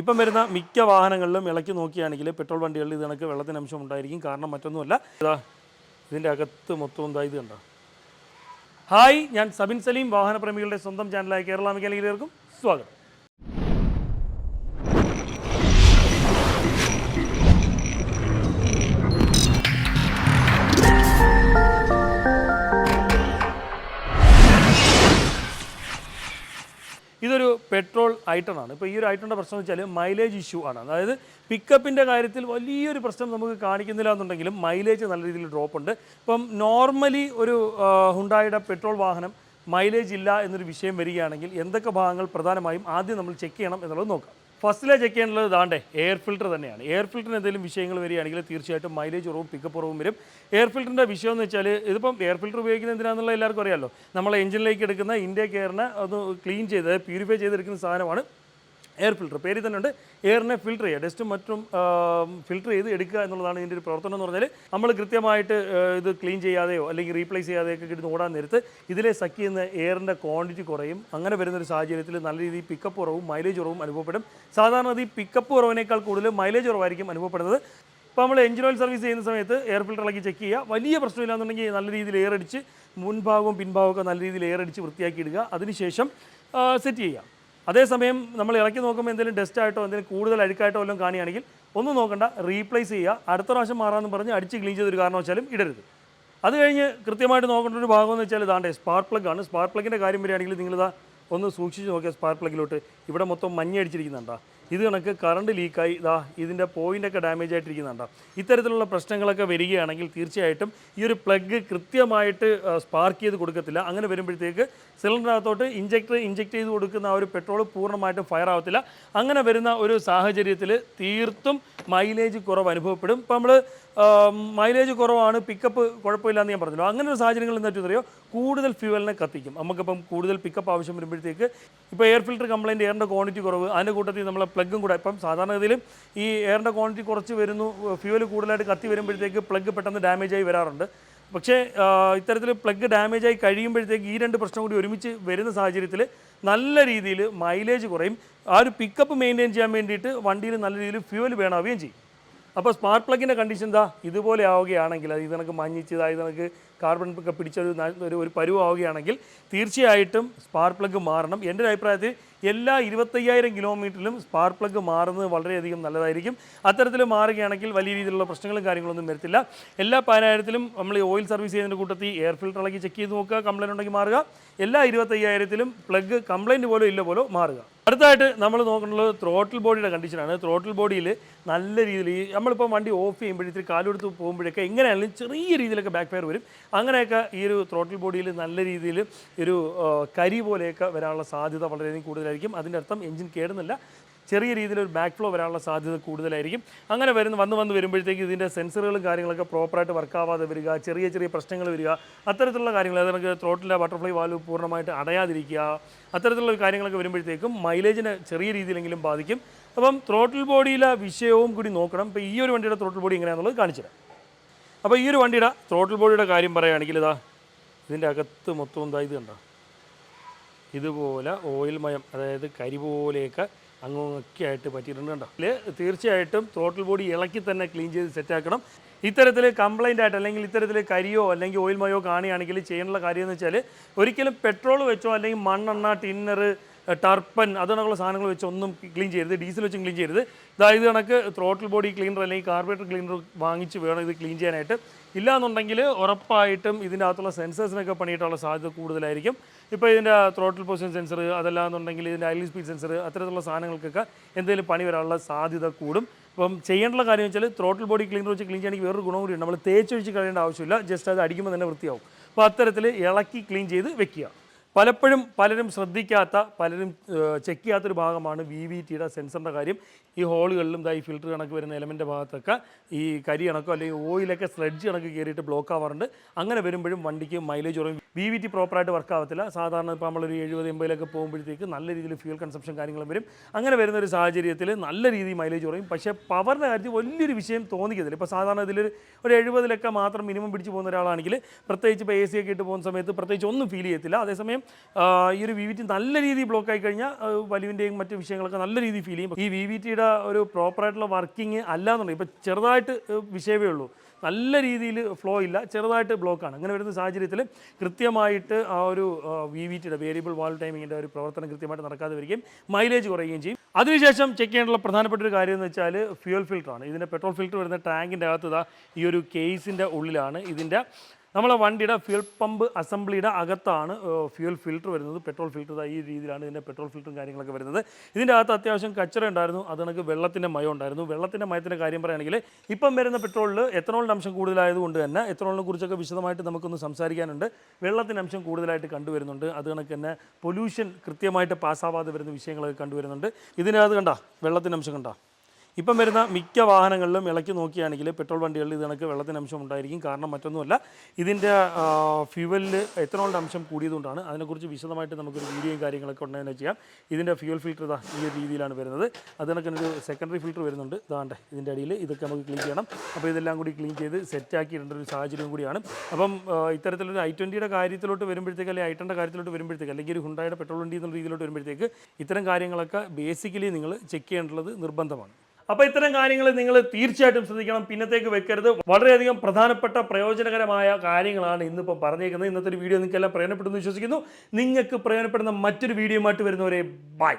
ഇപ്പം വരുന്ന മിക്ക വാഹനങ്ങളിലും ഇളക്കി നോക്കിയാണെങ്കിൽ പെട്രോൾ വണ്ടികളിൽ ഇത് കണക്ക് വെള്ളത്തിന് അംശം ഉണ്ടായിരിക്കും. കാരണം മറ്റൊന്നുമല്ല ഇതാ ഇതിന്റെ അകത്ത് മൊത്തം എന്താ ഇത് കണ്ടോ? ഹായ് ഞാൻ സബിൻ സലീം വാഹനപ്രേമികളുടെ സ്വന്തം ചാനലായ കേരള മെക്കാനിക്കലേക്കും സ്വാഗതം. ഇതൊരു പെട്രോൾ ഐറ്റമാണ് ഇപ്പോൾ ഈ ഒരു ഐറ്റണിന്റെ പ്രശ്നം വെച്ചാൽ മൈലേജ് ഇഷ്യൂ ആണ്. അതായത് പിക്കപ്പിന്റെ കാര്യത്തിൽ വലിയൊരു പ്രശ്നം നമുക്ക് കാണിക്കുന്നില്ല എന്നുണ്ടെങ്കിലും മൈലേജ് നല്ല രീതിയിൽ ഡ്രോപ്പ് ഉണ്ട്. ഇപ്പം നോർമലി ഒരു ഹുണ്ടായുടെ പെട്രോൾ വാഹനം മൈലേജ് ഇല്ല എന്നൊരു വിഷയം വരികയാണെങ്കിൽ എന്തൊക്കെ ഭാഗങ്ങൾ പ്രധാനമായും ആദ്യം നമ്മൾ ചെക്ക് ചെയ്യണം എന്നുള്ളത് നോക്കാം. ഫസ്റ്റിലെ ചെക്ക് ചെയ്യേണ്ടത് ദാണ്ടേ എയർ ഫിൽറ്റർ തന്നെയാണ്. എയർ ഫിൽറ്ററിന് എന്തെങ്കിലും വിഷയങ്ങൾ വരികയാണെങ്കിൽ തീർച്ചയായിട്ടും മൈലേജ് കുറവും പിക്കപ്പ് കുറവും വരും. എയർ ഫിൽറ്ററിന്റെ വിഷയം എന്ന് വെച്ചാൽ ഇതിപ്പം എയർ ഫിൽറ്റർ ഉപയോഗിക്കുന്നത് എന്തിനാണെന്നുള്ള എല്ലാവർക്കും അറിയാമല്ലോ നമ്മൾ എഞ്ചിനിലേക്ക് എടുക്കുന്ന ഇൻഡേക്ക് എയറിനെ അത് ക്ലീൻ ചെയ്ത് പ്യൂരിഫൈ ചെയ്തെടുക്കുന്ന സാധനമാണ് എയർ ഫിൽറ്റർ പേരിൽ തന്നെ ഉണ്ട് എയറിനെ ഫിൽറ്റർ ചെയ്യുക. ഡസ്റ്റും മറ്റും ഫിൽറ്റർ ചെയ്ത് എടുക്കുക എന്നുള്ളതാണ് ഇതിന്റെ ഒരു പ്രവർത്തനം എന്ന് പറഞ്ഞാൽ നമ്മൾ കൃത്യമായിട്ട് ഇത് ക്ലീൻ ചെയ്യാതെയോ അല്ലെങ്കിൽ റീപ്ലേസ് ചെയ്യാതെയൊക്കെ കിട്ടുന്ന ഓടാൻ നേരത്ത് ഇതിലെ സക്ക് ചെയ്യുന്ന എയറിന്റെ ക്വാണ്ടിറ്റി കുറയും. അങ്ങനെ വരുന്ന ഒരു സാഹചര്യത്തിൽ നല്ല രീതിയിൽ പിക്കപ്പ് കുറവും മൈലേജ് കുറവും അനുഭവപ്പെടും. സാധാരണ ഈ പിക്കപ്പ് കുറവിനേക്കാൾ കൂടുതൽ മൈലേജ് കുറവായിരിക്കും അനുഭവപ്പെടുന്നത്. ഇപ്പോൾ നമ്മൾ എഞ്ചിൻ ഓയിൽ സർവീസ് ചെയ്യുന്ന സമയത്ത് എയർ ഫിൽറ്റർ ഇളക്കി ചെക്ക് ചെയ്യുക. വലിയ പ്രശ്നമില്ലാന്നുണ്ടെങ്കിൽ നല്ല രീതിയിൽ എയർ അടിച്ച് മുൻഭാഗവും പിൻഭാഗവും ഒക്കെ നല്ല രീതിയിൽ എയർ അടിച്ച് വൃത്തിയാക്കി ഇടുക. അതിനുശേഷം സെറ്റ് ചെയ്യുക. അതേസമയം നമ്മൾ ഇറക്കി നോക്കുമ്പോൾ എന്തെങ്കിലും ഡസ്റ്റ് ആയിട്ടോ എന്തെങ്കിലും കൂടുതൽ അഴുക്കായിട്ടോ എല്ലാം കാണുകയാണെങ്കിൽ ഒന്നും നോക്കണ്ട റീപ്ലേസ് ചെയ്യുക. അടുത്ത പ്രാവശ്യം മാറാമെന്ന് പറഞ്ഞ് അടിച്ച് ക്ലീൻ ചെയ്തൊരു കാരണവശാലും ഇടരുത്. അത് കഴിഞ്ഞ് കൃത്യമായിട്ട് നോക്കേണ്ട ഒരു ഭാഗം എന്ന് വെച്ചാൽ ഇതാണ്ട് സ്പാർക്ക് പ്ലഗ് ആണ്. സ്പാർക്ക് പ്ലഗിന്റെ കാര്യം വരികയാണെങ്കിൽ നിങ്ങളിതാ ഒന്ന് സൂക്ഷിച്ച് നോക്കിയാൽ സ്പാർക്ക് പ്ലഗിലോട്ട് ഇവിടെ മൊത്തം മഞ്ഞ അടിച്ചിരിക്കുന്നുണ്ടോ ഇത് കണക്ക് കറണ്ട് ലീക്കായി ഇതാ ഇതിന്റെ പോയിന്റൊക്കെ ഡാമേജ് ആയിട്ടിരിക്കുന്നുണ്ടോ ഇത്തരത്തിലുള്ള പ്രശ്നങ്ങളൊക്കെ വരികയാണെങ്കിൽ തീർച്ചയായിട്ടും ഈ ഒരു പ്ലഗ് കൃത്യമായിട്ട് സ്പാർക്ക് ചെയ്ത് കൊടുക്കത്തില്ല. അങ്ങനെ വരുമ്പോഴത്തേക്ക് സിലിണ്ടറിനകത്തോട്ട് ഇഞ്ചക്ടർ ഇഞ്ചക്ട് ചെയ്ത് കൊടുക്കുന്ന ആ ഒരു പെട്രോൾ പൂർണമായിട്ടും ഫയർ ആവത്തില്ല. അങ്ങനെ വരുന്ന ഒരു സാഹചര്യത്തിൽ തീർത്തും മൈലേജ് കുറവ് അനുഭവപ്പെടും. ഇപ്പോൾ നമ്മൾ മൈലേജ് കുറവാണ് പിക്കപ്പ് കുഴപ്പമില്ല എന്ന് ഞാൻ പറഞ്ഞല്ലോ. അങ്ങനെ ഒരു സാഹചര്യങ്ങൾ എന്താ അറിയോ? കൂടുതൽ ഫ്യൂവലിനെ കത്തിക്കും. നമുക്കിപ്പം കൂടുതൽ പിക്കപ്പ് ആവശ്യം വരുമ്പോഴത്തേക്ക് ഇപ്പോൾ എയർ ഫിൽറ്റർ കംപ്ലയിന്റ് എയറിന്റെ ക്വാണ്ടിറ്റി കുറവ് അതിന്റെ കൂട്ടത്തിൽ നമ്മളെ പ്ലഗും കൂടെ. ഇപ്പം സാധാരണഗതിയിൽ ഈ എയറിന്റെ ക്വാണ്ടിറ്റി കുറച്ച് വരുന്നു. ഫ്യൂവൽ കൂടുതലായിട്ട് കത്തി വരുമ്പോഴത്തേക്ക് പ്ലഗ് പെട്ടെന്ന് ഡാമേജ് ആയി വരാറുണ്ട്. പക്ഷേ ഇത്തരത്തിൽ പ്ലഗ് ഡാമേജ് ആയി കഴിയുമ്പോഴത്തേക്ക് ഈ രണ്ട് പ്രശ്നം കൂടി ഒരുമിച്ച് വരുന്ന സാഹചര്യത്തിൽ നല്ല രീതിയിൽ മൈലേജ് കുറയും. ആ ഒരു പിക്കപ്പ് മെയിന്റെയിൻ ചെയ്യാൻ വേണ്ടിയിട്ട് വണ്ടിയിൽ നല്ല രീതിയിൽ ഫ്യൂവൽ വേണമാവുകയും ചെയ്യും. അപ്പോൾ സ്മാർട്ട് പ്ലഗിന്റെ കണ്ടീഷൻ എന്താ ഇതുപോലെ ആവുകയാണെങ്കിൽ അത് ഇത് കണക്ക് മഞ്ഞിച്ചതാ കാർബൺ ഒക്കെ പിടിച്ചൊരു ഒരു ഒരു പരുവാവുകയാണെങ്കിൽ തീർച്ചയായിട്ടും സ്പാർക്ക് പ്ലഗ് മാറണം. എന്റെ ഒരു അഭിപ്രായത്തിൽ എല്ലാ ഇരുപത്തയ്യായിരം കിലോമീറ്ററിലും സ്പാർക്ക് പ്ലഗ് മാറുന്നത് വളരെയധികം നല്ലതായിരിക്കും. അത്തരത്തിൽ മാറുകയാണെങ്കിൽ വലിയ രീതിയിലുള്ള പ്രശ്നങ്ങളും കാര്യങ്ങളൊന്നും വരത്തില്ല. എല്ലാ പതിനായിരത്തിലും നമ്മൾ ഓയിൽ സർവീസ് ചെയ്യുന്നതിന്റെ കൂട്ടത്തിൽ എയർ ഫിൽറ്റർ ഇളക്കി ചെക്ക് ചെയ്ത് നോക്കുക കംപ്ലൈന്റ് ഉണ്ടെങ്കിൽ മാറുക. എല്ലാ ഇരുപത്തയ്യായിരത്തിലും പ്ലഗ് കംപ്ലൈന്റ് പോലും ഇല്ല പോലും മാറുക. അടുത്തായിട്ട് നമ്മൾ നോക്കുന്നത് ത്രോട്ടിൽ ബോഡിയുടെ കണ്ടീഷനാണ് ത്രോട്ടിൽ ബോഡിയിൽ നല്ല രീതിയിൽ നമ്മളിപ്പോൾ വണ്ടി ഓഫ് ചെയ്യുമ്പോഴത്തേക്ക് കാലെടുത്ത് പോകുമ്പോഴൊക്കെ എങ്ങനെയാണെങ്കിലും ചെറിയ രീതിയിലൊക്കെ ബാക്ക് ഫയർ വരും. അങ്ങനെയൊക്കെ ഈ ഒരു ത്രോട്ടിൽ ബോഡിയിൽ നല്ല രീതിയിൽ ഒരു കരി പോലെയൊക്കെ വരാനുള്ള സാധ്യത വളരെയധികം കൂടുതലായിരിക്കും. അതിന്റെ അർത്ഥം എഞ്ചിൻ കേടുന്നില്ല. ചെറിയ രീതിയിൽ ഒരു ബാക്ക് ഫ്ലോ വരാനുള്ള സാധ്യത കൂടുതലായിരിക്കും. അങ്ങനെ വരുന്ന വന്ന് വന്ന് വരുമ്പോഴത്തേക്ക് ഇതിന്റെ സെൻസറുകളും കാര്യങ്ങളൊക്കെ പ്രോപ്പറായിട്ട് വർക്കാവാതെ വരിക ചെറിയ ചെറിയ പ്രശ്നങ്ങൾ വരിക അത്തരത്തിലുള്ള കാര്യങ്ങൾ അതായത് ത്രോട്ടിലെ ബട്ടർഫ്ലൈ വാൽവ് പൂർണമായിട്ട് അടയാതിരിക്കുക അത്തരത്തിലുള്ള കാര്യങ്ങളൊക്കെ വരുമ്പോഴത്തേക്കും മൈലേജിനെ ചെറിയ രീതിയിലെങ്കിലും ബാധിക്കും. അപ്പം ത്രോട്ടിൽ ബോഡിയിലെ വിഷയവും കൂടി നോക്കണം. ഇപ്പോൾ ഈ ഒരു വണ്ടിയുടെ ത്രോട്ടിൽ ബോഡി എങ്ങനെയാണെന്നുള്ളത് കാണിച്ചു തരാം അപ്പോൾ ഈ ഒരു വണ്ടിയുടെ ത്രോട്ടിൽ ബോഡിയുടെ കാര്യം പറയുകയാണെങ്കിൽ ഇതാ ഇതിന്റെ അകത്ത് മൊത്തം എന്താ ഇത് കണ്ടോ? ഇതുപോലെ ഓയിൽ മയം അതായത് കരി പോലെയൊക്കെ അങ്ങൊക്കെ ആയിട്ട് പറ്റിയിട്ടുണ്ട് കണ്ടോ? ഇതിൽ തീർച്ചയായിട്ടും ത്രോട്ടിൽ ബോഡി ഇളക്കി തന്നെ ക്ലീൻ ചെയ്ത് സെറ്റാക്കണം ഇത്തരത്തിൽ കംപ്ലൈന്റ് ആയിട്ട് അല്ലെങ്കിൽ ഇത്തരത്തിൽ കരിയോ അല്ലെങ്കിൽ ഓയിൽ മയോ കാണുകയാണെങ്കിൽ ചെയ്യാനുള്ള കാര്യം എന്ന് വെച്ചാൽ ഒരിക്കലും പെട്രോൾ വെച്ചോ അല്ലെങ്കിൽ മണ്ണെണ്ണ ടിന്നർ ടർപ്പൻ അതുകൊണ്ടുള്ള സാധനങ്ങൾ വെച്ച് ഒന്നും ക്ലീൻ ചെയ്യരുത്. ഡീസൽ വെച്ചും ക്ലീൻ ചെയ്യരുത്. അതായത് കണക്ക് ത്രോട്ടിൽ ബോഡി ക്ലീനർ അല്ലെങ്കിൽ കാർബറേറ്റർ ക്ലീനർ വാങ്ങിച്ച് വേണം ഇത് ക്ലീൻ ചെയ്യാനായിട്ട്. ഇല്ലാന്നുണ്ടെങ്കിൽ ഉറപ്പായിട്ടും ഇതിന്റെ അകത്തുള്ള സെൻസേഴ്സിനൊക്കെ പണിയിട്ടുള്ള സാധ്യത കൂടുതലായിരിക്കും. ഇപ്പോൾ ഇതിന്റെ ത്രോട്ടിൽ പൊസിഷൻ സെൻസർ അതല്ലാന്നുണ്ടെങ്കിൽ ഇതിന്റെ ഐലി സ്പീഡ് സെൻസർ അത്തരത്തിലുള്ള സാധനങ്ങൾക്കൊക്കെ എന്തെങ്കിലും പണി വരാനുള്ള സാധ്യത കൂടും. അപ്പം ചെയ്യേണ്ട കാര്യം വെച്ചാൽ ത്രോട്ടിൽ ബോഡി ക്ലീനർ വെച്ച് ക്ലീൻ ചെയ്യണമെങ്കിൽ വേറൊരു ഗുണം കൂടിയുണ്ട് നമ്മൾ തേച്ചൊഴിച്ച് കഴിയേണ്ട ആവശ്യമില്ല. ജസ്റ്റ് അത് അടിക്കുമ്പോൾ തന്നെ വൃത്തിയാവും. അപ്പോൾ അത്തരത്തിൽ ഇളക്കി ക്ലീൻ ചെയ്ത് വെക്കുക. പലപ്പോഴും പലരും ശ്രദ്ധിക്കാത്ത പലരും ചെക്ക് ചെയ്യാത്തൊരു ഭാഗമാണ് വി വി ടിയുടെ സെൻസറിന്റെ കാര്യം. ഈ ഹോളുകളിലും ഇതായി ഫിൽറ്റർ കണക്ക് വരുന്ന എലമെന്റെ ഭാഗത്തൊക്കെ ഈ കരി കണക്കോ അല്ലെങ്കിൽ ഓയിലൊക്കെ സ്ലഡ്ജ് കണക്ക് കയറിയിട്ട് ബ്ലോക്ക് ആവാറുണ്ട്. അങ്ങനെ വരുമ്പോഴും വണ്ടിക്ക് മൈലേജ് കുറയും. വി വി ടി പ്രോപ്പറായിട്ട് വർക്ക് ആവത്തില്ല. സാധാരണ ഇപ്പോൾ നമ്മളൊരു എഴുപത് എൺപതിലൊക്കെ പോകുമ്പോഴത്തേക്ക് നല്ല രീതിയിൽ ഫ്യൂൽ കൺസപ്ഷൻ കാര്യങ്ങളും വരും. അങ്ങനെ വരുന്ന ഒരു സാഹചര്യത്തിൽ നല്ല രീതിയിൽ മൈലേജ് കുറയും. പക്ഷേ പവറിന്റെ കാര്യത്തിൽ വലിയൊരു വിഷയം തോന്നിക്കത്തില്ല. ഇപ്പോൾ സാധാരണ ഇതിൽ ഒരു എഴുപതിലൊക്കെ മാത്രം മിനിമം പിടിച്ച് പോകുന്ന ഒരാളാണെങ്കിൽ പ്രത്യേകിച്ച് ഇപ്പോൾ എ സി ഒക്കെ ഇട്ട് പോകുന്ന സമയത്ത് പ്രത്യേകിച്ച് ഒന്നും ഫീൽ ചെയ്യത്തില്ല. അതേസമയം ഈ ഒരു വി വി ടി നല്ല രീതിയിൽ ബ്ലോക്ക് ആയി കഴിഞ്ഞാൽ വലിവിന്റെയും മറ്റു വിഷയങ്ങളൊക്കെ നല്ല രീതിയിൽ ഫീൽ ചെയ്യും. ഈ വി വി ടിയുടെ ഒരു പ്രോപ്പറായിട്ടുള്ള വർക്കിംഗ് അല്ലാന്നുണ്ടെങ്കിൽ ഇപ്പോൾ ചെറുതായിട്ട് വിഷയമേ ഉള്ളൂ. നല്ല രീതിയിൽ ഫ്ലോ ഇല്ല. ചെറുതായിട്ട് ബ്ലോക്കാണ് അങ്ങനെ വരുന്ന സാഹചര്യത്തിൽ കൃത്യമായിട്ട് ആ ഒരു വി വി ടിയുടെ വേരിയബിൾ വാൾ ടൈമിങ്ങിന്റെ ഒരു പ്രവർത്തനം കൃത്യമായിട്ട് നടക്കാതെ വരികയും മൈലേജ് കുറയുകയും ചെയ്യും. അതിനുശേഷം ചെക്ക് ചെയ്യേണ്ടുള്ള പ്രധാനപ്പെട്ട ഒരു കാര്യം എന്ന് വെച്ചാൽ ഫ്യൂൽ ഫിൽറ്ററാണ് ഇതിന്റെ പെട്രോൾ ഫിൽറ്റർ വരുന്ന ടാങ്കിന്റെ അകത്ത് ഈ ഒരു കേസിന്റെ ഉള്ളിലാണ് ഇതിന്റെ നമ്മളെ വണ്ടിയുടെ ഫ്യൂൽ പമ്പ് അസംബ്ലിയുടെ അകത്താണ് ഫ്യൂൽ ഫിൽറ്റർ വരുന്നത്. പെട്രോൾ ഫിൽറ്റർ ഈ രീതിയിലാണ് ഇതിന്റെ പെട്രോൾ ഫിൽറ്ററും കാര്യങ്ങളൊക്കെ വരുന്നത്. ഇതിന്റെ അകത്ത് അത്യാവശ്യം കച്ചറ ഉണ്ടായിരുന്നു. അത് കണക്ക് വെള്ളത്തിന്റെ മയം ഉണ്ടായിരുന്നു. വെള്ളത്തിന്റെ മയത്തിന്റെ കാര്യം പറയുകയാണെങ്കിൽ ഇപ്പം വരുന്ന പെട്രോളിൽ എത്തനോളിന്റെ അംശം കൂടുതലായതുകൊണ്ട് തന്നെ എത്തനോളിനെ കുറിച്ചൊക്കെ വിശദമായിട്ട് നമുക്കൊന്ന് സംസാരിക്കാനുണ്ട്. വെള്ളത്തിന്റെ അംശം കൂടുതലായിട്ട് കണ്ടുവരുന്നുണ്ട്. അത് കണക്ക് തന്നെ പൊല്യൂഷൻ കൃത്യമായിട്ട് പാസ്സാവാതെ വരുന്ന വിഷയങ്ങളൊക്കെ കണ്ടുവരുന്നുണ്ട്. ഇതിനകത്ത് കണ്ട വെള്ളത്തിന്റെ അംശം കണ്ട? ഇപ്പം വരുന്ന മിക്ക വാഹനങ്ങളിലും ഇളക്കി നോക്കിയാണെങ്കിൽ പെട്രോൾ വണ്ടികളിൽ ഇത് കണക്ക് വെള്ളത്തിന്റെ അംശം ഉണ്ടായിരിക്കും. കാരണം മറ്റൊന്നുമല്ല ഇതിന്റെ ഫ്യൂവലിൽ എത്തനോളിന്റെ അംശം കൂടിയതുകൊണ്ടാണ്. അതിനെക്കുറിച്ച് വിശദമായിട്ട് നമുക്കൊരു വീഡിയോയും കാര്യങ്ങളൊക്കെ ഉണ്ടെന്ന് ചെയ്യാം. ഇതിന്റെ ഫ്യൂവൽ ഫിൽറ്റർ ഇതാ ഈ രീതിയിലാണ് വരുന്നത്. അത് കണക്കിനൊരു സെക്കൻഡറി ഫിൽറ്റർ വരുന്നുണ്ട്. ഇതാണ്ട് ഇതിന്റെ അടിയിൽ ഇതൊക്കെ നമുക്ക് ക്ലീൻ ചെയ്യണം. അപ്പോൾ ഇതെല്ലാം കൂടി ക്ലീൻ ചെയ്ത് സെറ്റാക്കി ഇടേണ്ട ഒരു സാഹചര്യം കൂടിയാണ്. അപ്പം ഇത്തരത്തിലൊരു ഐ ട്വന്റിയുടെ കാര്യത്തിലോട്ട് വരുമ്പോഴത്തേക്ക് അല്ലെങ്കിൽ ഐ ടെന്റെ കാര്യത്തിലോട്ട് വരുമ്പോഴത്തേക്ക് അല്ലെങ്കിൽ ഒരു ഹുണ്ടായുടെ പെട്രോൾ വണ്ടി എന്നുള്ള രീതിയിലോട്ട് വരുമ്പോഴത്തേക്ക് ഇത്തരം കാര്യങ്ങളൊക്കെ ബേസിക്കലി നിങ്ങൾ ചെക്ക് ചെയ്യേണ്ടത് നിർബന്ധമാണ്. അപ്പോൾ ഇത്തരം കാര്യങ്ങൾ നിങ്ങൾ തീർച്ചയായിട്ടും ശ്രദ്ധിക്കണം. പിന്നത്തേക്ക് വെക്കരുത്. വളരെയധികം പ്രധാനപ്പെട്ട പ്രയോജനകരമായ കാര്യങ്ങളാണ് ഇന്നിപ്പോൾ പറഞ്ഞേക്കുന്നത്. ഇന്നത്തെ ഒരു വീഡിയോ നിങ്ങൾക്കെല്ലാം പ്രയോജനപ്പെടുന്നു വിശ്വസിക്കുന്നു. നിങ്ങൾക്ക് പ്രയോജനപ്പെടുന്ന മറ്റൊരു വീഡിയോയുമായിട്ട് വരുന്നവരെ ബൈ